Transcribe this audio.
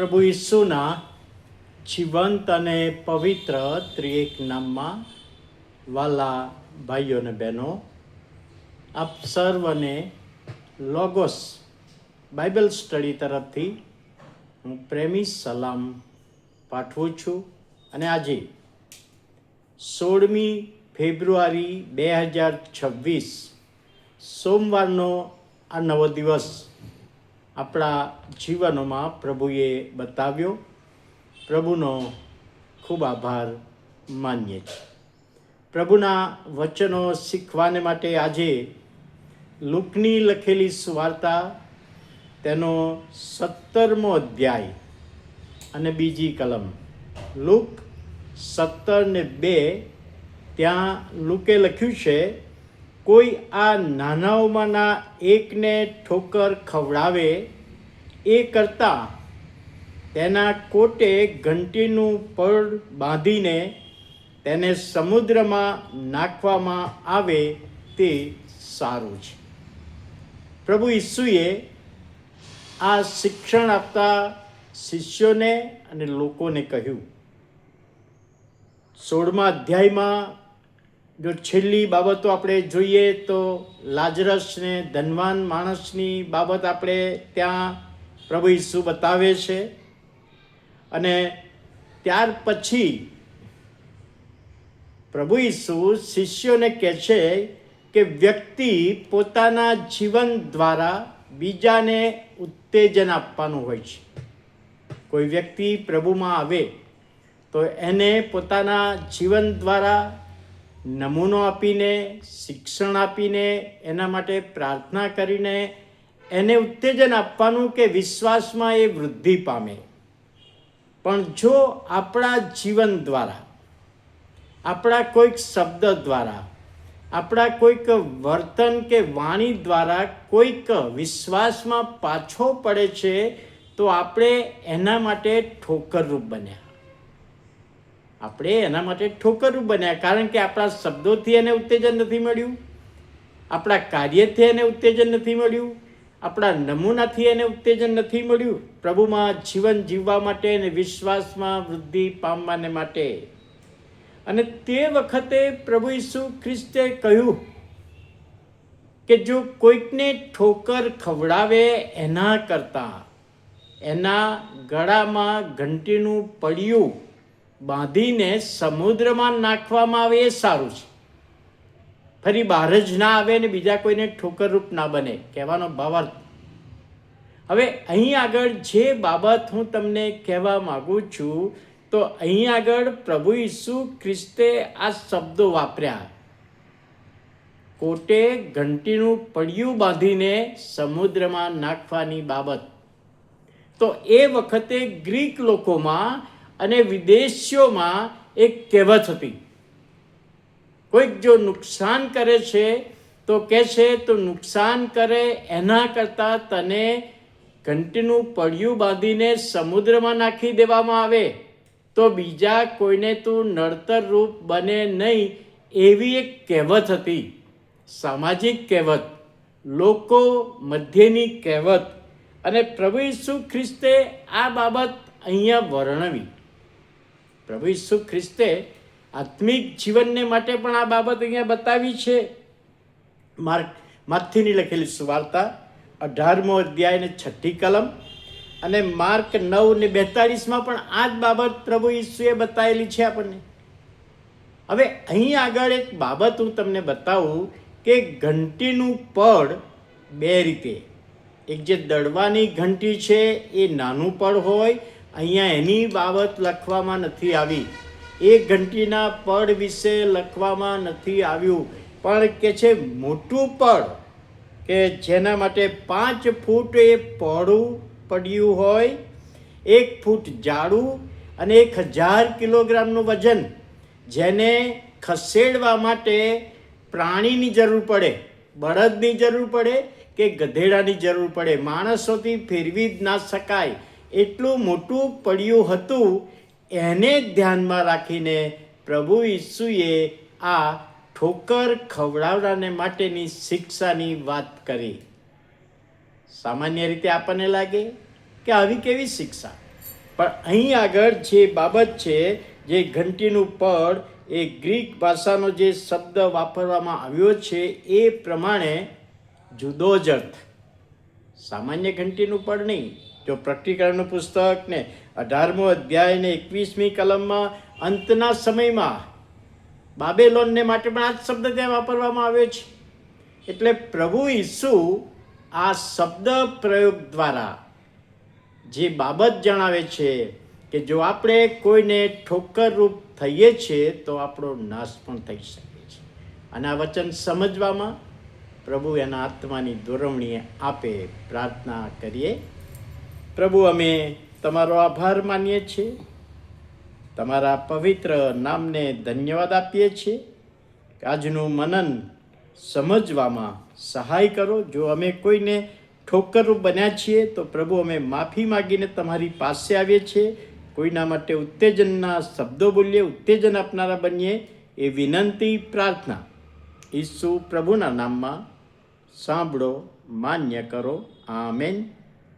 પ્રભુ ઈસુના જીવંત અને પવિત્ર ત્રિએક નામમાં વાલા ભાઈઓ અને બહેનો, આપ સર્વને લોગોસ બાઇબલ સ્ટડી તરફથી હું પ્રેમી સલામ પાઠવું છું અને આજે સોળમી ફેબ્રુઆરી બે હજાર છવ્વીસ સોમવારનો આ નવો દિવસ આપણા જીવનોમાં પ્રભુએ બતાવ્યો. પ્રભુનો ખૂબ આભાર માનીએ છીએ. પ્રભુના વચનો શીખવાને માટે આજે લુકની લખેલી સુવાર્તા તેનો સત્તરમો અધ્યાય અને બીજી કલમ. લુક સત્તર ને બે, ત્યાં લુકે લખ્યું છે કોઈ આ નાનાઓમાંના એકને ઠોકર ખવડાવે, એ કરતાં તેના કોટે ઘંટીનું પડ બાંધીને તેને સમુદ્રમાં નાખવામાં આવે તે સારું છે. પ્રભુ ઈસુએ આ શિક્ષણ આપતા શિષ્યોને અને લોકોને કહ્યું, સોળમા અધ્યાયમાં જો છેલ્લી બાબતો આપણે જોઈએ તો લાજરસ ને ધનવાન માણસની બાબત આપણે ત્યાં પ્રભુ ઈસુ બતાવે છે. અને ત્યાર પછી પ્રભુ ઈસુ શિષ્યોને કહે છે કે વ્યક્તિ પોતાના જીવન દ્વારા બીજાને ઉત્તેજન આપવાનું હોય છે. કોઈ વ્યક્તિ પ્રભુમાં આવે તો એને પોતાના જીવન દ્વારા નમૂનો આપીને, શિક્ષણ આપીને, એના માટે પ્રાર્થના કરીને એને ઉત્તેજન આપવાનું કે વિશ્વાસમાં એ વૃદ્ધિ પામે. પણ જો આપણા જીવન દ્વારા, આપણા કોઈક શબ્દ દ્વારા, આપણા કોઈક વર્તન કે વાણી દ્વારા કોઈક વિશ્વાસમાં પાછો પડે છે, તો આપણે એના માટે ઠોકરરૂપ બન્યા. આપણે એના માટે ઠોકરું બન્યા. કારણ કે આપણા શબ્દોથી એને ઉત્તેજન નથી મળ્યું. આપણા કાર્યથી એને ઉત્તેજન નથી મળ્યું. આપણા નમૂનાથી એને ઉત્તેજન નથી મળ્યું. પ્રભુમાં જીવન જીવવા માટે અને વિશ્વાસમાં વૃદ્ધિ પામવાને માટે. અને તે વખતે પ્રભુ ઈસુ ખ્રિસ્તે કહ્યું કે જો કોઈકને ઠોકર ખવડાવે એના કરતાં, એના ગળામાં ઘંટીનું પડ્યું બાંધીને સમુદ્રમાં નાખવામાં આવે એ સારું છે. ફરી બહાર જ ના આવે ને બીજા કોઈને ઠોકરરૂપ ના બને, કહેવાનો ભાવાર્થ. હવે અહીં આગળ જે બાબત હું તમને કહેવા માગું છું, તો અહીં આગળ પ્રભુ ઈસુ ખ્રિસ્તે આ શબ્દો વાપર્યા. કોટે ઘંટીનું પડિયું બાંધીને સમુદ્રમાં નાખવાની બાબત. તો એ વખતે ગ્રીક લોકોમાં અને વિદેશીઓમાં એક કહેવત હતી. કોઈક જો નુકસાન કરે છે, તો કહે છે તો નુકસાન કરે એના કરતાં તને ઘંટીનું પડ્યું બાંધીને સમુદ્રમાં નાખી દેવામાં આવે. તો બીજા કોઈને તું નડતર રૂપ બને નહીં, એવી એક કહેવત હતી. સામાજિક કહેવત, લોકો મધ્યની કહેવત. અને પ્રભુ ઈસુ ખ્રિસ્તે આ બાબત અહીંયા વર્ણવી. પ્રભુ ઈસુ ખ્રિસ્તે આત્મિક જીવનને માટે પણ આ બાબત અહીંયા બતાવી છે. માર્ક માથીની લખેલી સુવાર્તા અઢારમો અધ્યાય ને છઠ્ઠી કલમ અને માર્ક નવ ને બેતાળીસમાં પણ આ જ બાબત પ્રભુ ઈસુએ બતાવેલી છે આપણને. હવે અહીં આગળ એક બાબત હું તમને બતાવું કે ઘંટીનું પડ બે રીતે. એક જે દડવાની ઘંટી છે એ નાનું પડ હોય અહીંયા એની બાબત લખવામાં નથી આવી. એ ઘંટીના પડ વિશે લખવામાં નથી આવ્યું. પણ કે છે મોટું પડ, કે જેના માટે પાંચ ફૂટ એ પહોળું પડ્યું હોય, એક ફૂટ જાડું અને એક હજાર કિલોગ્રામનું વજન, જેને ખસેડવા માટે પ્રાણીની જરૂર પડે, બળદની જરૂર પડે કે ગધેડાની જરૂર પડે. માણસોથી ફેરવી જ ના શકાય. એટલું મોટું પડ્યું હતું, એને ધ્યાનમાં રાખીને પ્રભુ ઈસુએ આ ઠોકર ખવડાવડાને માટેની શિક્ષાની વાત કરી. સામાન્ય રીતે આપણને લાગે કે આવી કેવી શિક્ષા? પણ અહીં આગળ જે બાબત છે, જે ઘંટીનું પડ એ ગ્રીક ભાષાનો જે શબ્દ વાપરવામાં આવ્યો છે, એ પ્રમાણે જુદો જ અર્થ. સામાન્ય ઘંટીનું પડ નહીં. જો પ્રકટીકરણનું પુસ્તક ને અઢારમો અધ્યાય ને એકવીસમી કલમમાં અંતના સમયમાં બાબેલોનને માટે પણ આ જ શબ્દ ત્યાં વાપરવામાં આવ્યો છે. એટલે પ્રભુ ઈસુ આ શબ્દ પ્રયોગ દ્વારા જે બાબત જણાવે છે કે જો આપણે કોઈને ઠોકરરૂપ થઈએ છીએ તો આપણો નાશ પણ થઈ શકે છે. અને આ વચન સમજવામાં પ્રભુ એના આત્માની દોરવણી આપે પ્રાર્થના કરીએ. પ્રભુ, અમે તમારો આભાર માનીએ છીએ. તમારા પવિત્ર નામને ધન્યવાદ આપીએ છીએ આજનું મનન સમજવામાં સહાય કરો. જો અમે કોઈને ઠોકરરૂપ બન્યા છીએ, તો પ્રભુ, અમે માફી માગીને તમારી પાસે આવીએ છીએ. કોઈના માટે ઉત્તેજનના શબ્દો બોલીએ, ઉત્તેજન આપનારા બનીએ એ વિનંતી, પ્રાર્થના. ઈસુ પ્રભુના નામમાં સાંભળો, માન્ય કરો. આમેન.